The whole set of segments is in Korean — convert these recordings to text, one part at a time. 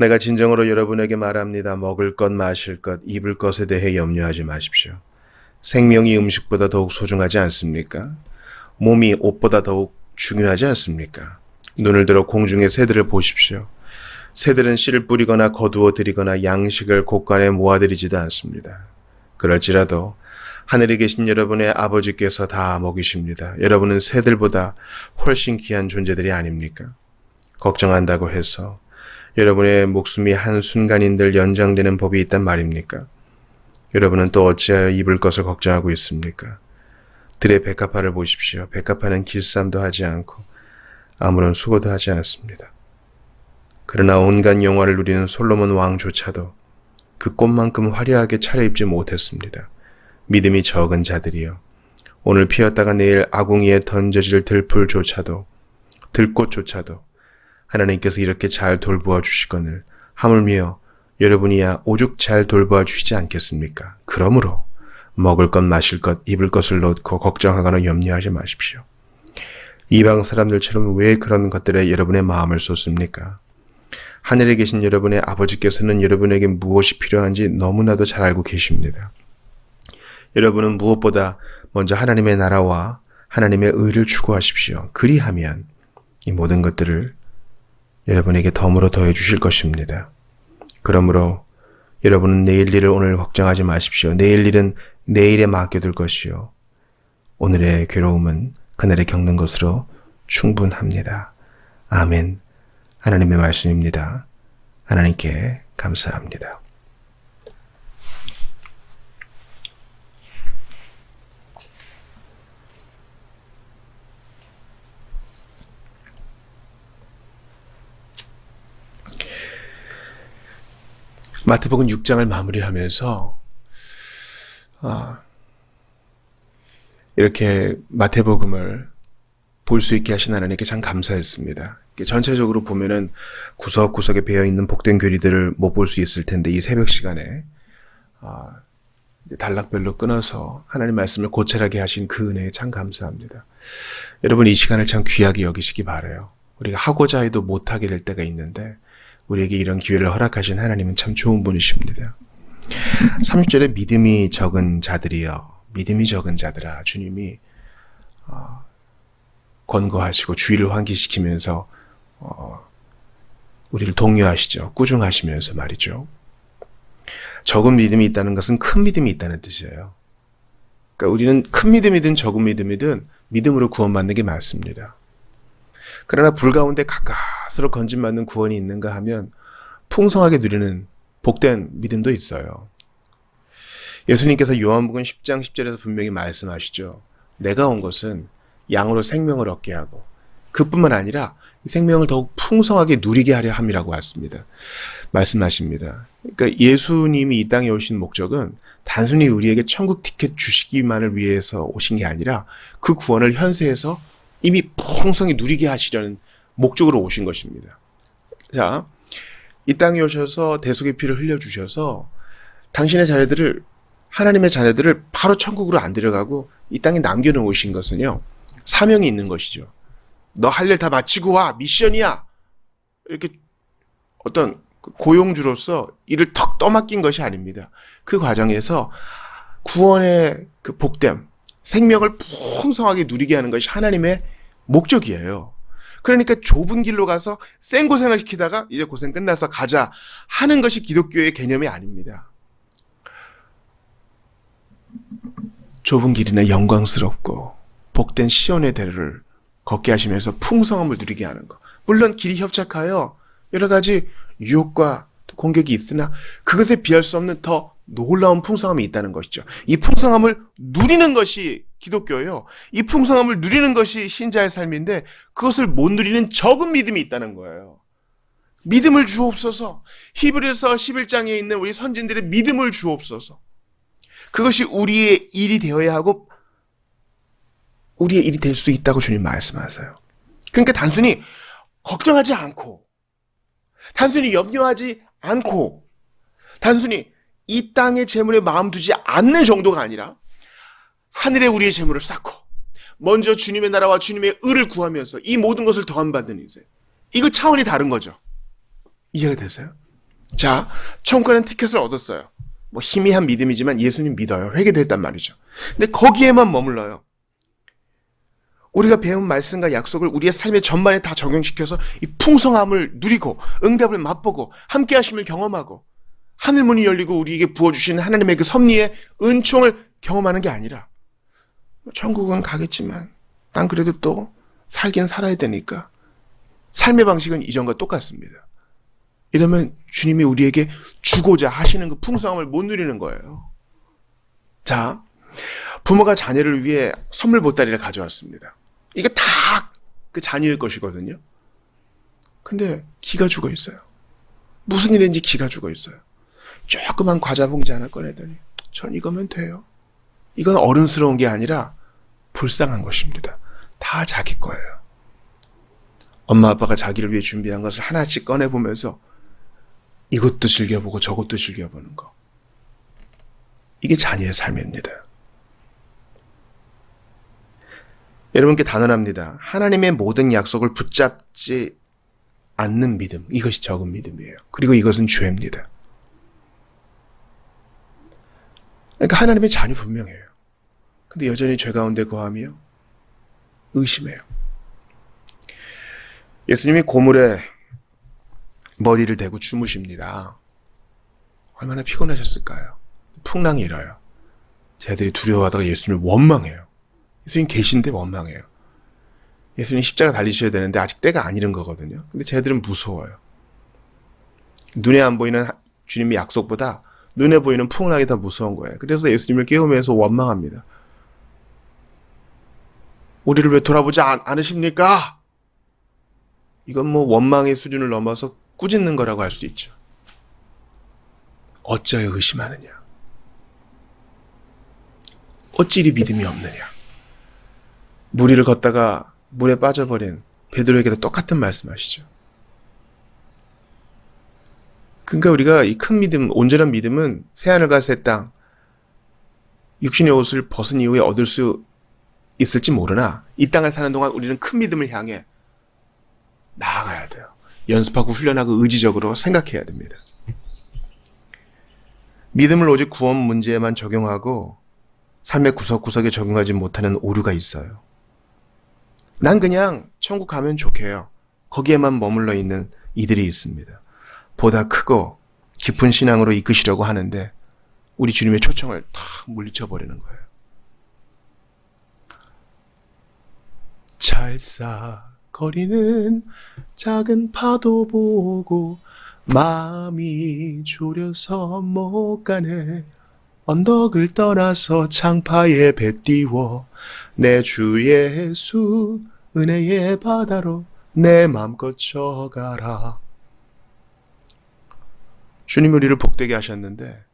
내가 진정으로 여러분에게 말합니다. 먹을 것, 마실 것, 입을 것에 대해 염려하지 마십시오. 생명이 음식보다 더욱 소중하지 않습니까? 몸이 옷보다 더욱 중요하지 않습니까? 눈을 들어 공중의 새들을 보십시오. 새들은 씨를 뿌리거나 거두어 들이거나 양식을 곳간에 모아들이지도 않습니다. 그럴지라도 하늘에 계신 여러분의 아버지께서 다 먹이십니다. 여러분은 새들보다 훨씬 귀한 존재들이 아닙니까? 걱정한다고 해서 여러분의 목숨이 한순간인들 연장되는 법이 있단 말입니까? 여러분은 또 어찌하여 입을 것을 걱정하고 있습니까? 들의 백합화를 보십시오. 백합화는 길쌈도 하지 않고 아무런 수고도 하지 않습니다. 그러나 온갖 영화를 누리는 솔로몬 왕조차도 그 꽃만큼 화려하게 차려입지 못했습니다. 믿음이 적은 자들이요. 오늘 피었다가 내일 아궁이에 던져질 들풀조차도 들꽃조차도 하나님께서 이렇게 잘 돌보아 주시거늘 하물며 여러분이야 오죽 잘 돌보아 주시지 않겠습니까? 그러므로 먹을 것, 마실 것, 입을 것을 놓고 걱정하거나 염려하지 마십시오. 이방 사람들처럼 왜 그런 것들에 여러분의 마음을 쏟습니까? 하늘에 계신 여러분의 아버지께서는 여러분에게 무엇이 필요한지 너무나도 잘 알고 계십니다. 여러분은 무엇보다 먼저 하나님의 나라와 하나님의 의를 추구하십시오. 그리하면 이 모든 것들을 여러분에게 덤으로 더해 주실 것입니다. 그러므로 여러분은 내일 일을 오늘 걱정하지 마십시오. 내일 일은 내일에 맡겨둘 것이요. 오늘의 괴로움은 그날에 겪는 것으로 충분합니다. 아멘. 하나님의 말씀입니다. 하나님께 감사합니다. 마태복음 6장을 마무리하면서 아, 이렇게 마태복음을 볼 수 있게 하신 하나님께 참 감사했습니다. 전체적으로 보면은 구석구석에 배어 있는 복된 교리들을 못 볼 수 있을 텐데 이 새벽 시간에 아, 단락별로 끊어서 하나님 말씀을 고찰하게 하신 그 은혜에 참 감사합니다. 여러분 이 시간을 참 귀하게 여기시기 바래요. 우리가 하고자 해도 못하게 될 때가 있는데 우리에게 이런 기회를 허락하신 하나님은 참 좋은 분이십니다. 30절에 믿음이 적은 자들이여 믿음이 적은 자들아 주님이 어, 권고하시고 주의를 환기시키면서 어, 우리를 독려하시죠. 꾸중하시면서 말이죠. 적은 믿음이 있다는 것은 큰 믿음이 있다는 뜻이에요. 그러니까 우리는 큰 믿음이든 적은 믿음이든 믿음으로 구원받는 게 맞습니다. 그러나 불 가운데 가까스로 건진받는 구원이 있는가 하면 풍성하게 누리는 복된 믿음도 있어요. 예수님께서 요한복음 10장 10절에서 분명히 말씀하시죠. 내가 온 것은 양으로 생명을 얻게 하고 그뿐만 아니라 생명을 더욱 풍성하게 누리게 하려 함이라고 했습니다. 말씀하십니다. 그러니까 예수님이 이 땅에 오신 목적은 단순히 우리에게 천국 티켓 주시기만을 위해서 오신 게 아니라 그 구원을 현세에서 이미 풍성히 누리게 하시려는 목적으로 오신 것입니다. 자, 이 땅에 오셔서 대속의 피를 흘려주셔서 당신의 자녀들을 하나님의 자녀들을 바로 천국으로 안 데려가고 이 땅에 남겨놓으신 것은요 사명이 있는 것이죠. 너 할 일 다 마치고 와 미션이야 이렇게 어떤 고용주로서 일을 턱 떠맡긴 것이 아닙니다. 그 과정에서 구원의 그 복됨, 생명을 풍성하게 누리게 하는 것이 하나님의 목적이에요. 그러니까 좁은 길로 가서 생 고생을 시키다가 이제 고생 끝나서 가자 하는 것이 기독교의 개념이 아닙니다. 좁은 길이나 영광스럽고 복된 시온의 대를 걷게 하시면서 풍성함을 누리게 하는 것. 물론 길이 협착하여 여러 가지 유혹과 공격이 있으나 그것에 비할 수 없는 더 놀라운 풍성함이 있다는 것이죠. 이 풍성함을 누리는 것이 기독교예요. 이 풍성함을 누리는 것이 신자의 삶인데 그것을 못 누리는 적은 믿음이 있다는 거예요. 믿음을 주옵소서. 히브리서 11장에 있는 우리 선진들의 믿음을 주옵소서. 그것이 우리의 일이 되어야 하고 우리의 일이 될 수 있다고 주님 말씀하세요. 그러니까 단순히 걱정하지 않고 단순히 염려하지 않고 단순히 이 땅의 재물에 마음 두지 않는 정도가 아니라 하늘에 우리의 재물을 쌓고 먼저 주님의 나라와 주님의 의를 구하면서 이 모든 것을 더함 받는 인생. 이거 차원이 다른 거죠. 이해가 되세요? 자, 천국 가는 티켓을 얻었어요. 뭐 희미한 믿음이지만 예수님 믿어요. 회개됐단 말이죠. 근데 거기에만 머물러요. 우리가 배운 말씀과 약속을 우리의 삶의 전반에 다 적용시켜서 이 풍성함을 누리고 응답을 맛보고 함께 하심을 경험하고 하늘 문이 열리고 우리에게 부어 주시는 하나님의 그 섭리의 은총을 경험하는 게 아니라 천국은 가겠지만 난 그래도 또 살긴 살아야 되니까 삶의 방식은 이전과 똑같습니다. 이러면 주님이 우리에게 주고자 하시는 그 풍성함을 못 누리는 거예요. 자, 부모가 자녀를 위해 선물 보따리를 가져왔습니다. 이게 다 그 자녀의 것이거든요. 근데 기가 죽어 있어요. 무슨 일인지 기가 죽어 있어요. 조그만 과자 봉지 하나 꺼내더니 전 이거면 돼요. 이건 어른스러운 게 아니라 불쌍한 것입니다. 다 자기 거예요. 엄마 아빠가 자기를 위해 준비한 것을 하나씩 꺼내보면서 이것도 즐겨보고 저것도 즐겨보는 거. 이게 자녀의 삶입니다. 여러분께 단언합니다. 하나님의 모든 약속을 붙잡지 않는 믿음. 이것이 적은 믿음이에요. 그리고 이것은 죄입니다. 그러니까 하나님의 자녀 분명해요. 근데 여전히 죄 가운데 거하며 의심해요. 예수님이 고물에 머리를 대고 주무십니다. 얼마나 피곤하셨을까요? 풍랑이 일어요. 쟤들이 두려워하다가 예수님을 원망해요. 예수님 계신데 원망해요. 예수님 십자가 달리셔야 되는데 아직 때가 안 이른 거거든요. 근데 쟤들은 무서워요. 눈에 안 보이는 하- 주님의 약속보다 눈에 보이는 풍랑이 더 무서운 거예요. 그래서 예수님을 깨우면서 원망합니다. 우리를 왜 돌아보지 않, 않으십니까? 이건 뭐 원망의 수준을 넘어서 꾸짖는 거라고 할 수 있죠. 어찌하여 의심하느냐? 어찌 이리 믿음이 없느냐? 무리를 걷다가 물에 빠져버린 베드로에게도 똑같은 말씀하시죠. 그러니까 우리가 이 큰 믿음, 온전한 믿음은 새하늘과 새 땅, 육신의 옷을 벗은 이후에 얻을 수 있을지 모르나 이 땅을 사는 동안 우리는 큰 믿음을 향해 나아가야 돼요. 연습하고 훈련하고 의지적으로 생각해야 됩니다. 믿음을 오직 구원 문제에만 적용하고 삶의 구석구석에 적용하지 못하는 오류가 있어요. 난 그냥 천국 가면 좋게요. 거기에만 머물러 있는 이들이 있습니다. 보다 크고 깊은 신앙으로 이끄시려고 하는데 우리 주님의 초청을 탁 물리쳐 버리는 거예요. 찰싹거리는 작은 파도 보고 마음이 졸여서 못 가네. 언덕을 떠나서 창파에 배 띄워 내 주 예수 은혜의 바다로 내 맘껏 져가라. 주님 우리를 복되게 하셨는데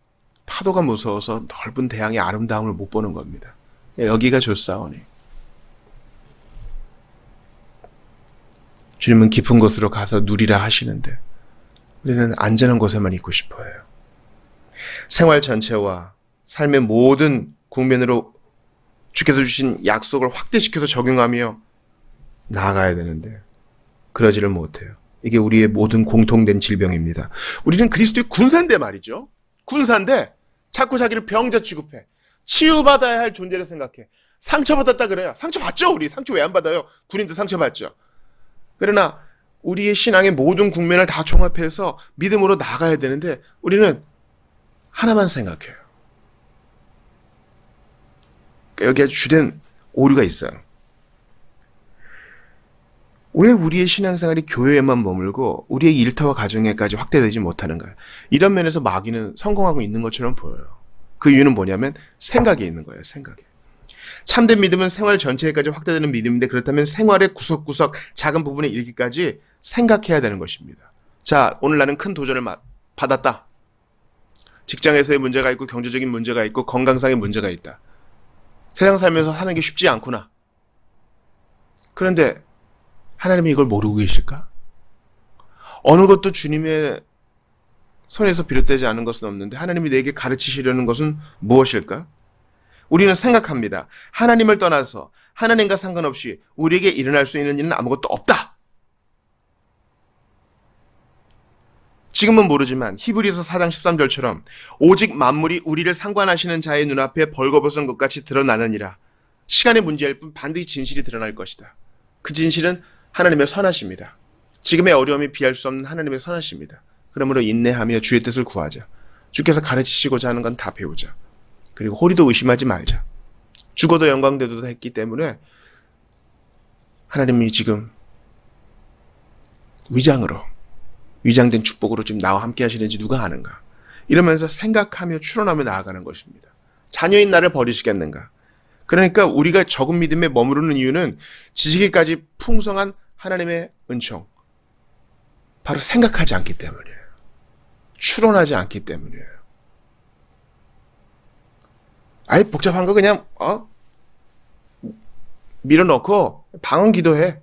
파도가 무서워서 넓은 대양의 아름다움을 못 보는 겁니다. 여기가 좋사오니. 주님은 깊은 곳으로 가서 누리라 하시는데 우리는 안전한 곳에만 있고 싶어요. 생활 전체와 삶의 모든 국면으로 주께서 주신 약속을 확대시켜서 적용하며 나아가야 되는데 그러지를 못해요. 이게 우리의 모든 공통된 질병입니다. 우리는 그리스도의 군사인데 말이죠. 군사인데 자꾸 자기를 병자 취급해. 치유받아야 할 존재를 생각해. 상처받았다 그래요. 상처받죠, 우리. 상처 왜 안 받아요? 군인도 상처받죠. 그러나 우리의 신앙의 모든 국면을 다 종합해서 믿음으로 나가야 되는데 우리는 하나만 생각해요. 그러니까 여기에 주된 오류가 있어요. 왜 우리의 신앙생활이 교회에만 머물고 우리의 일터와 가정에까지 확대되지 못하는가? 이런 면에서 마귀는 성공하고 있는 것처럼 보여요. 그 이유는 뭐냐면 생각에 있는 거예요. 생각에. 참된 믿음은 생활 전체에까지 확대되는 믿음인데 그렇다면 생활의 구석구석 작은 부분에 이르기까지 생각해야 되는 것입니다. 자, 오늘 나는 큰 도전을 마- 받았다. 직장에서의 문제가 있고 경제적인 문제가 있고 건강상의 문제가 있다. 세상 살면서 사는 게 쉽지 않구나. 그런데 하나님이 이걸 모르고 계실까? 어느 것도 주님의 손에서 비롯되지 않은 것은 없는데 하나님이 내게 가르치시려는 것은 무엇일까? 우리는 생각합니다. 하나님을 떠나서 하나님과 상관없이 우리에게 일어날 수 있는 일은 아무것도 없다. 지금은 모르지만 히브리서 4장 13절처럼 오직 만물이 우리를 상관하시는 자의 눈앞에 벌거벗은 것 같이 드러나느니라. 시간의 문제일 뿐 반드시 진실이 드러날 것이다. 그 진실은 하나님의 선하십니다. 지금의 어려움이 비할 수 없는 하나님의 선하십니다. 그러므로 인내하며 주의 뜻을 구하자. 주께서 가르치시고자 하는 건 다 배우자. 그리고 호리도 의심하지 말자. 죽어도 영광되도다 했기 때문에 하나님이 지금 위장으로 위장된 축복으로 지금 나와 함께 하시는지 누가 아는가? 이러면서 생각하며 추론하며 나아가는 것입니다. 자녀인 나를 버리시겠는가? 그러니까 우리가 적은 믿음에 머무르는 이유는 지식에까지 풍성한 하나님의 은총. 바로 생각하지 않기 때문이에요. 추론하지 않기 기때문이에요 아예 복잡한 거 그냥, 어? 밀어넣고 방언 기도해.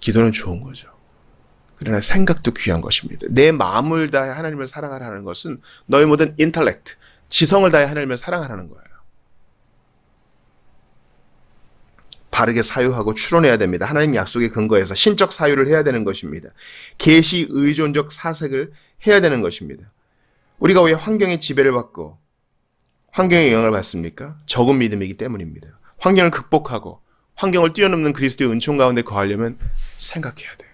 기도는 좋은 거죠. 그러나 생각도 귀한 것입니다. 내 마음을 다해 하나님을 사랑하라는 것은 너의 모든 인텔렉트, 지성을 다해 하나님을 사랑하라는 거예요. 바르게 사유하고 추론해야 됩니다. 하나님 약속의 근거에서 신적 사유를 해야 되는 것입니다. 계시 의존적 사색을 해야 되는 것입니다. 우리가 왜 환경의 지배를 받고 환경의 영향을 받습니까? 적은 믿음이기 때문입니다. 환경을 극복하고 환경을 뛰어넘는 그리스도의 은총 가운데 거하려면 생각해야 돼요.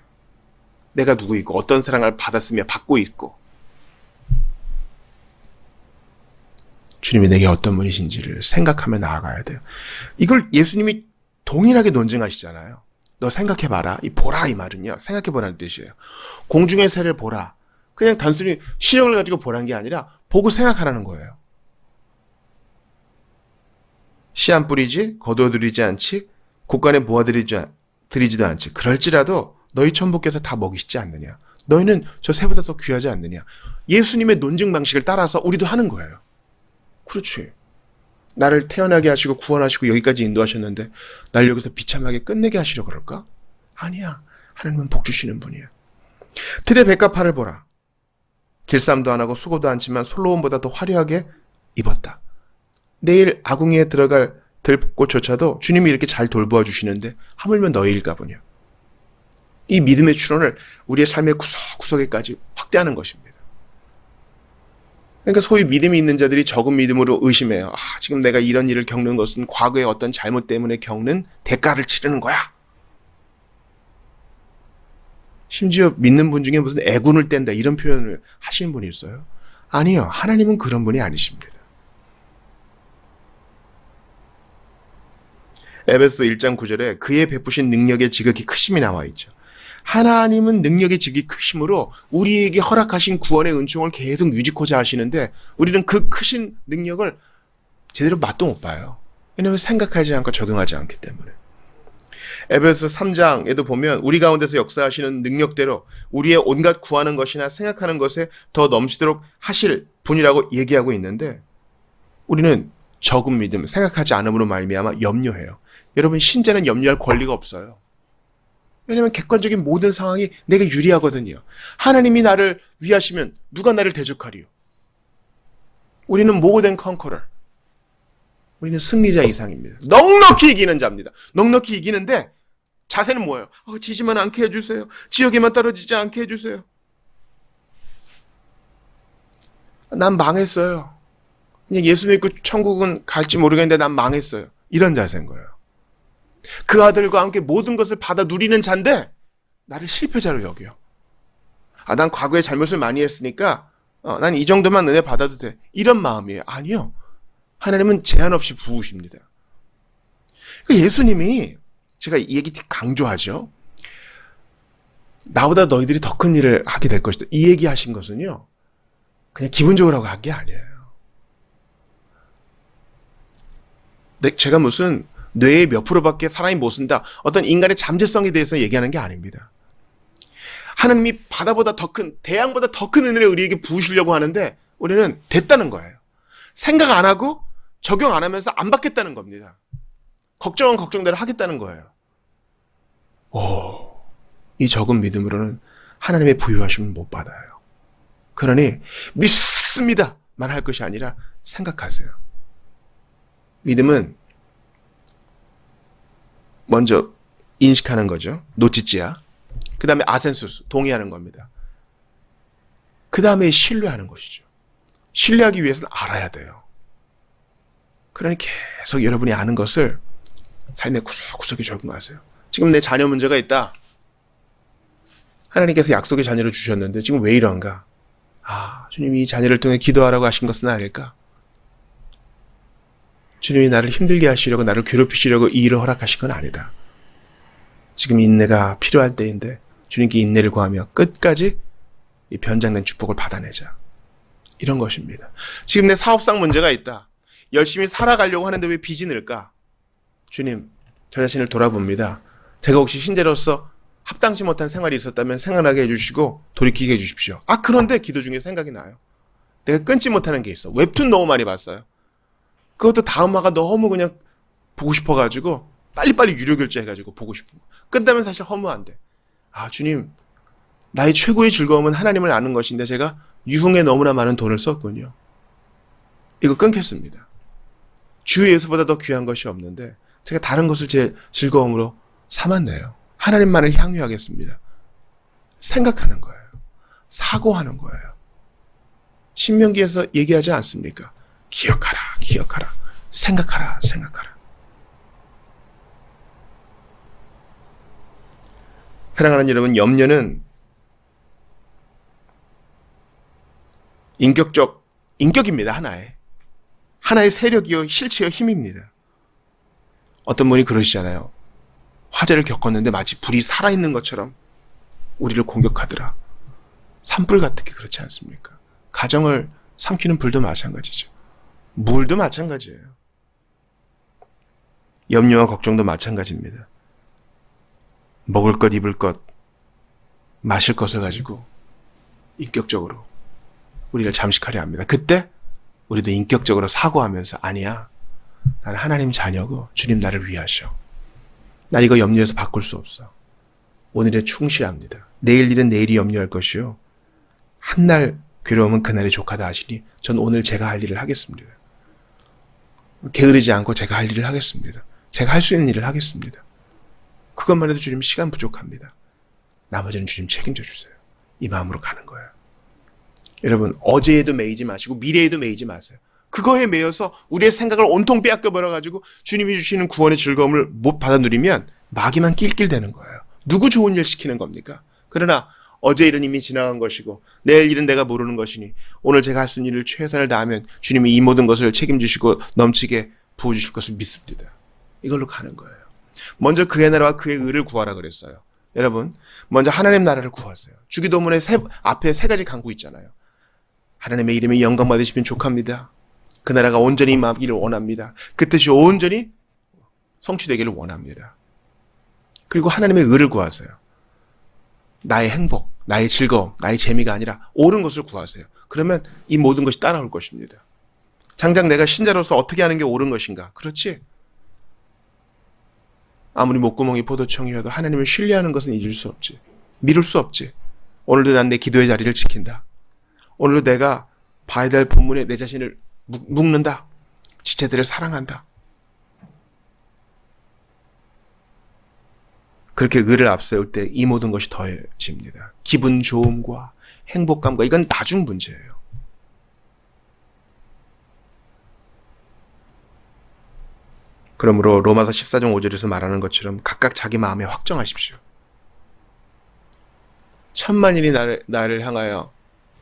내가 누구 있고 어떤 사랑을 받았으며 받고 있고 주님이 내게 어떤 분이신지를 생각하며 나아가야 돼요. 이걸 예수님이 동일하게 논증하시잖아요. 너 생각해봐라. 이 보라 이 말은요. 생각해보라는 뜻이에요. 공중의 새를 보라. 그냥 단순히 시력을 가지고 보라는 게 아니라 보고 생각하라는 거예요. 씨 안 뿌리지, 거두어들이지 않지, 곳간에 모아들이지, 들이지도 않지. 그럴지라도 너희 천부께서 다 먹이시지 않느냐. 너희는 저 새보다 더 귀하지 않느냐. 예수님의 논증 방식을 따라서 우리도 하는 거예요. 그렇지. 나를 태어나게 하시고 구원하시고 여기까지 인도하셨는데 날 여기서 비참하게 끝내게 하시려 그럴까? 아니야. 하나님은 복 주시는 분이야. 틀의 백합화를 보라. 길쌈도 안 하고 수고도 않지만 솔로몬보다 더 화려하게 입었다. 내일 아궁이에 들어갈 들꽃조차도 주님이 이렇게 잘 돌보아 주시는데 하물며 너희일까 보냐. 이 믿음의 추론을 우리의 삶의 구석구석에까지 확대하는 것입니다. 그러니까 소위 믿음이 있는 자들이 적은 믿음으로 의심해요. 아, 지금 내가 이런 일을 겪는 것은 과거의 어떤 잘못 때문에 겪는 대가를 치르는 거야. 심지어 믿는 분 중에 무슨 애군을 뗀다 이런 표현을 하시는 분이 있어요. 아니요. 하나님은 그런 분이 아니십니다. 에베소 1장 9절에 그의 베푸신 능력의 지극히 크심이 나와 있죠. 하나님은 능력의 지극히 크심으로 우리에게 허락하신 구원의 은총을 계속 유지코자 하시는데 우리는 그 크신 능력을 제대로 맛도 못 봐요. 왜냐하면 생각하지 않고 적용하지 않기 때문에. 에베소 3장에도 보면 우리 가운데서 역사하시는 능력대로 우리의 온갖 구하는 것이나 생각하는 것에 더 넘치도록 하실 분이라고 얘기하고 있는데 우리는 적은 믿음, 생각하지 않음으로 말미암아 염려해요. 여러분 신자는 염려할 권리가 없어요. 왜냐하면 객관적인 모든 상황이 내게 유리하거든요. 하나님이 나를 위하시면 누가 나를 대적하리요? 우리는 모든 컨커럴. 우리는 승리자 이상입니다. 넉넉히 이기는 자입니다. 넉넉히 이기는데 자세는 뭐예요? 어, 지지만 않게 해주세요. 지역에만 떨어지지 않게 해주세요. 난 망했어요. 그냥 예수 믿고 천국은 갈지 모르겠는데 난 망했어요. 이런 자세인 거예요. 그 아들과 함께 모든 것을 받아 누리는 자인데 나를 실패자로 여겨. 아, 난 과거에 잘못을 많이 했으니까 어, 난 이 정도만 은혜 받아도 돼. 이런 마음이에요. 아니요. 하나님은 제한 없이 부으십니다. 그 예수님이 제가 이 얘기 강조하죠. 나보다 너희들이 더 큰 일을 하게 될 것이다. 이 얘기 하신 것은요. 그냥 기분적으로 하고 한 게 아니에요. 제가 무슨 뇌의 몇 프로밖에 사람이 못 쓴다. 어떤 인간의 잠재성에 대해서 얘기하는 게 아닙니다. 하나님이 바다보다 더 큰, 대양보다 더 큰 은혜를 우리에게 부으시려고 하는데 우리는 됐다는 거예요. 생각 안 하고 적용 안 하면서 안 받겠다는 겁니다. 걱정은 걱정대로 하겠다는 거예요. 오, 이 적은 믿음으로는 하나님의 부유하심을 못 받아요. 그러니 믿습니다. 말할 것이 아니라 생각하세요. 믿음은 먼저 인식하는 거죠. 노치찌야. 그 다음에 아센수스, 동의하는 겁니다. 그 다음에 신뢰하는 것이죠. 신뢰하기 위해서는 알아야 돼요. 그러니 계속 여러분이 아는 것을 삶의 구석구석에 적용하세요. 지금 내 자녀 문제가 있다. 하나님께서 약속의 자녀를 주셨는데 지금 왜 이런가? 아, 주님이 이 자녀를 통해 기도하라고 하신 것은 아닐까? 주님이 나를 힘들게 하시려고 나를 괴롭히시려고 이 일을 허락하신 건 아니다. 지금 인내가 필요할 때인데 주님께 인내를 구하며 끝까지 이 변장된 축복을 받아내자. 이런 것입니다. 지금 내 사업상 문제가 있다. 열심히 살아가려고 하는데 왜 빚이 늘까? 주님, 저 자신을 돌아봅니다. 제가 혹시 신자로서 합당치 못한 생활이 있었다면 생각나게 해주시고 돌이키게 해주십시오. 아, 그런데 기도 중에 생각이 나요. 내가 끊지 못하는 게 있어. 웹툰 너무 많이 봤어요. 그것도 다음 화가 너무 그냥 보고 싶어가지고 빨리빨리 유료 결제해가지고 보고 싶어. 끝나면 사실 허무한데. 아, 주님, 나의 최고의 즐거움은 하나님을 아는 것인데 제가 유흥에 너무나 많은 돈을 썼군요. 이거 끊겠습니다. 주 예수보다 더 귀한 것이 없는데 제가 다른 것을 제 즐거움으로 삼았네요. 하나님만을 향유하겠습니다. 생각하는 거예요. 사고하는 거예요. 신명기에서 얘기하지 않습니까? 기억하라, 기억하라, 생각하라, 생각하라. 사랑하는 여러분, 염려는 인격적, 인격입니다, 하나의. 하나의 세력이요, 실체요, 힘입니다. 어떤 분이 그러시잖아요. 화재를 겪었는데 마치 불이 살아있는 것처럼 우리를 공격하더라. 산불 같은 게 그렇지 않습니까? 가정을 삼키는 불도 마찬가지죠. 물도 마찬가지예요. 염려와 걱정도 마찬가지입니다. 먹을 것, 입을 것, 마실 것을 가지고 인격적으로 우리를 잠식하려 합니다. 그때 우리도 인격적으로 사고하면서 아니야. 나는 하나님 자녀고 주님 나를 위하셔. 나 이거 염려해서 바꿀 수 없어. 오늘에 충실합니다. 내일 일은 내일이 염려할 것이요. 한 날 괴로움은 그날이 족하다 하시니 전 오늘 제가 할 일을 하겠습니다. 게으르지 않고 제가 할 일을 하겠습니다. 제가 할 수 있는 일을 하겠습니다. 그것만 해도 주님 시간 부족합니다. 나머지는 주님 책임져 주세요. 이 마음으로 가는 거예요. 여러분, 어제에도 매이지 마시고 미래에도 매이지 마세요. 그거에 매여서 우리의 생각을 온통 빼앗겨 버려가지고 주님이 주시는 구원의 즐거움을 못 받아 누리면 마귀만 낄낄대는 거예요. 누구 좋은 일 시키는 겁니까? 그러나 어제 일은 이미 지나간 것이고 내일 일은 내가 모르는 것이니 오늘 제가 할 수 있는 일을 최선을 다하면 주님이 이 모든 것을 책임지시고 넘치게 부어주실 것을 믿습니다. 이걸로 가는 거예요. 먼저 그의 나라와 그의 의를 구하라 그랬어요. 여러분, 먼저 하나님 나라를 구하세요. 주기도문에 세, 앞에 세 가지 강구 있잖아요. 하나님의 이름이 영광 받으시면 족합니다. 그 나라가 온전히 임하기를 원합니다. 그 뜻이 온전히 성취되기를 원합니다. 그리고 하나님의 의를 구하세요. 나의 행복, 나의 즐거움, 나의 재미가 아니라 옳은 것을 구하세요. 그러면 이 모든 것이 따라올 것입니다. 장장 내가 신자로서 어떻게 하는 게 옳은 것인가? 그렇지? 아무리 목구멍이 포도청이어도 하나님을 신뢰하는 것은 잊을 수 없지. 미룰 수 없지. 오늘도 난 내 기도의 자리를 지킨다. 오늘도 내가 봐야 될 본문에 내 자신을 묵- 묵는다. 지체들을 사랑한다. 그렇게 의를 앞세울 때 이 모든 것이 더해집니다. 기분 좋음과 행복감과 이건 나중 문제예요. 그러므로 로마서 14장 5절에서 말하는 것처럼 각각 자기 마음에 확정하십시오. 천만인이 나를, 나를 향하여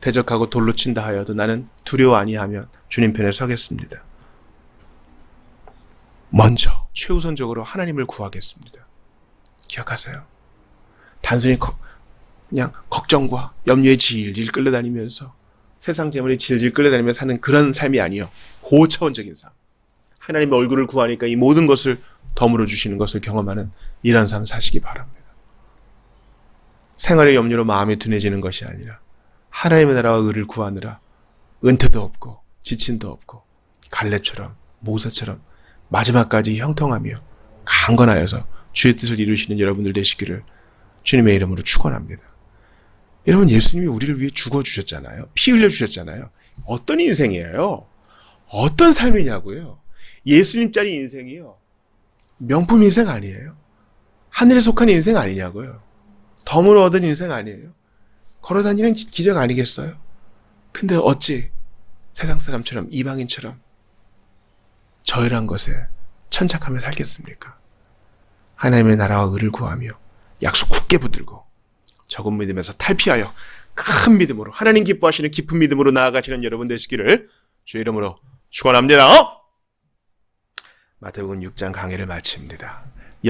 대적하고 돌로 친다 하여도 나는 두려워 아니하면 주님 편에 서겠습니다. 먼저 최우선적으로 하나님을 구하겠습니다. 기억하세요. 단순히 거- 그냥 걱정과 염려에 질질 끌려다니면서 세상 재물에 질질 끌려다니며 사는 그런 삶이 아니요. 고차원적인 삶. 하나님의 얼굴을 구하니까 이 모든 것을 덤으로 주시는 것을 경험하는 이런 삶 사시기 바랍니다. 생활의 염려로 마음이 둔해지는 것이 아니라 하나님의 나라와 의를 구하느라 은퇴도 없고 지침도 없고 갈렙처럼 모세처럼 마지막까지 형통하며 강건하여서 주의 뜻을 이루시는 여러분들 되시기를 주님의 이름으로 축원합니다. 여러분 예수님이 우리를 위해 죽어 주셨잖아요. 피 흘려 주셨잖아요. 어떤 인생이에요? 어떤 삶이냐고요? 예수님짜리 인생이요. 명품 인생 아니에요. 하늘에 속한 인생 아니냐고요. 덤으로 얻은 인생 아니에요. 걸어다니는 기적 아니겠어요? 근데 어찌 세상 사람처럼 이방인처럼 저열한 것에 천착하며 살겠습니까? 하나님의 나라와 의를 구하며 약속 굳게 붙들고 적은 믿음에서 탈피하여 큰 믿음으로 하나님 기뻐하시는 깊은 믿음으로 나아가시는 여러분 되시기를 주 이름으로 축원합니다. 마태복음 6장 강의를 마칩니다.